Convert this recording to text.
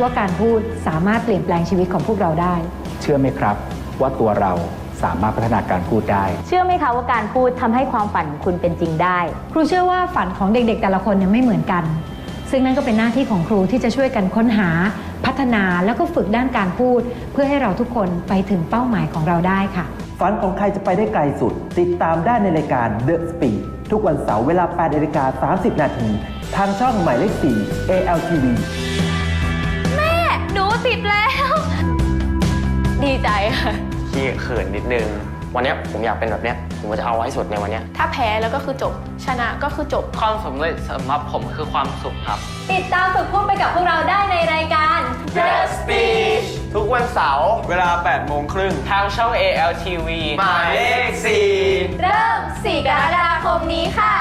ว่าการพูดสามารถเปลี่ยนแปลงชีวิตของพวกเราได้ เชื่อไหมครับว่าตัวเราสามารถพัฒนาการพูดได้ เชื่อไหมคะว่าการพูดทำให้ความฝันของคุณเป็นจริงได้ ครูเชื่อว่าฝันของเด็กๆ แต่ละคนเนี่ยไม่เหมือนกัน ซึ่งนั่นก็เป็นหน้าที่ของครูที่จะช่วยกันค้นหา พัฒนาแล้วก็ฝึกด้านการพูด เพื่อให้เราทุกคนไปถึงเป้าหมายของเราได้ค่ะ ฝันของใครจะไปได้ไกลสุด ติดตามได้ในรายการ The Speed ทุกวันเสาร์เวลา8นาฬิกา30 นาทีทางช่องหมายเลข4 ALTV ดีใจค่ะ ขี้เขินนิดนึง วันเนี้ยผมอยากเป็นแบบเนี้ย ผมก็จะเอาไว้สุดในวันเนี้ย ถ้าแพ้แล้วก็คือจบ ชนะก็คือจบ ความสำเร็จสำหรับผมคือความสุขครับ ติดตามฝึกพูดไปกับพวกเราได้ในรายการ The Speech ทุกวันเสาร์เวลา 8 โมงครึ่งทางช่อง ALTV หมายเลข4 เริ่ม 4 กรกฎาคมนี้ค่ะ